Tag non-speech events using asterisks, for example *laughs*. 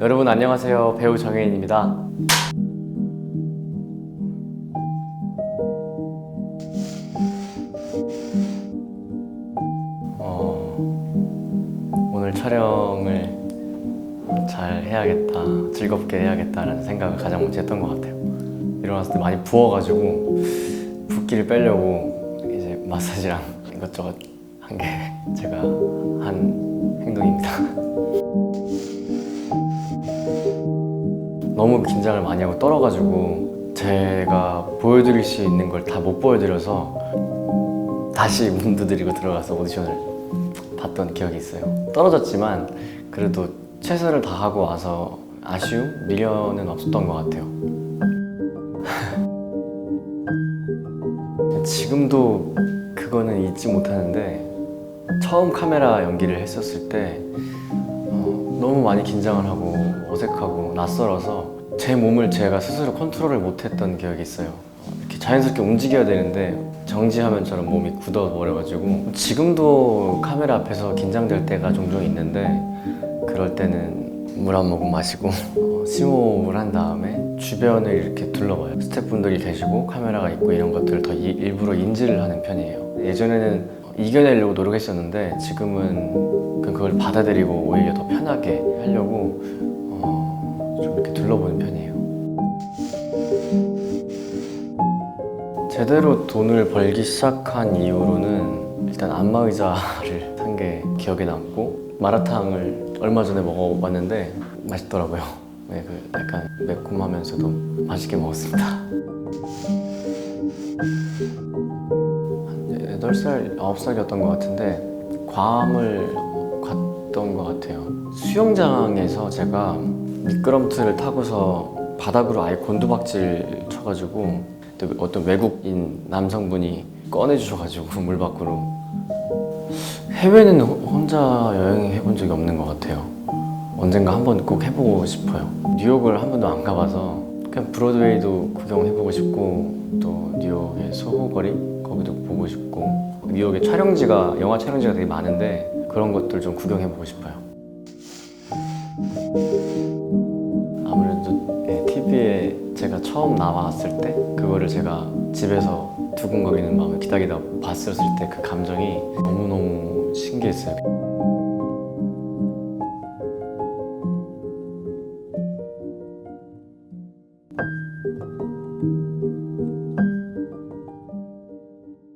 여러분 안녕하세요. 배우 정혜인입니다. 어, 오늘 촬영을 잘 해야겠다, 즐겁게 해야겠다라는 생각을 가장 먼저 했던 것 같아요. 일어났을 때 많이 부어가지고 붓기를 빼려고 이제 마사지랑 이것저것 한 게 *laughs* 제가 한 너무 긴장을 많이 하고 떨어가지고 제가 보여드릴 수 있는 걸 다 못 보여드려서 다시 *laughs* 문두드리고 들어가서 오디션을 봤던 기억이 있어요. 떨어졌지만 그래도 최선을 다하고 와서 아쉬움, 미련은 없었던 것 같아요. *laughs* 지금도 그거는 잊지 못하는데 처음 카메라 연기를 했었을 때 어, 너무 많이 긴장을 하고 어색하고 낯설어서 제 몸을 제가 스스로 컨트롤을 못했던 기억이 있어요. 이렇게 자연스럽게 움직여야 되는데 정지화면처럼 몸이 굳어버려가지고 지금도 카메라 앞에서 긴장될 때가 종종 있는데 그럴 때는 물 한 모금 마시고 어, *laughs* 심호흡을 한 다음에 주변을 이렇게 둘러봐요. 스태프분들이 계시고 카메라가 있고 이런 것들을 더 이- 일부러 인지를 하는 편이에요. 예전에는 이겨내려고 노력했었는데 지금은 그걸 받아들이고 오히려 더 편하게 하려고 어, 좀 이렇게 둘러보는 편이에요. 제대로 돈을 벌기 시작한 이후로는 일단 안마의자를 *laughs* 산 게 기억에 남고 마라탕을 얼마 전에 먹어봤는데 맛있더라고요. 네, 그 약간 매콤하면서도 맛있게 먹었습니다. 한 8살, 9살이었던 것 같은데 괌을 갔던 것 같아요. 수영장에서 제가 미끄럼틀을 타고서 바닥으로 아예 곤두박질 쳐가지고 또 어떤 외국인 남성분이 꺼내주셔가지고 *laughs* 물 밖으로 해외는 호- 혼자 여행해 본 적이 없는 것 같아요. 언젠가 한번 꼭 해보고 싶어요. 뉴욕을 한 번도 안 가봐서 그냥 브로드웨이도 구경해보고 싶고 또 뉴욕의 소호거리 보고 싶고 뉴욕에 촬영지가 영화 촬영지가 되게 많은데 그런 것들 좀 구경해 보고 싶어요. 아무래도 네, TV에 예, 제가 처음 나왔을 때 그거를 제가 집에서 두근거리는 마음을 기다리다 봤을 때 그 감정이 너무너무 신기했어요.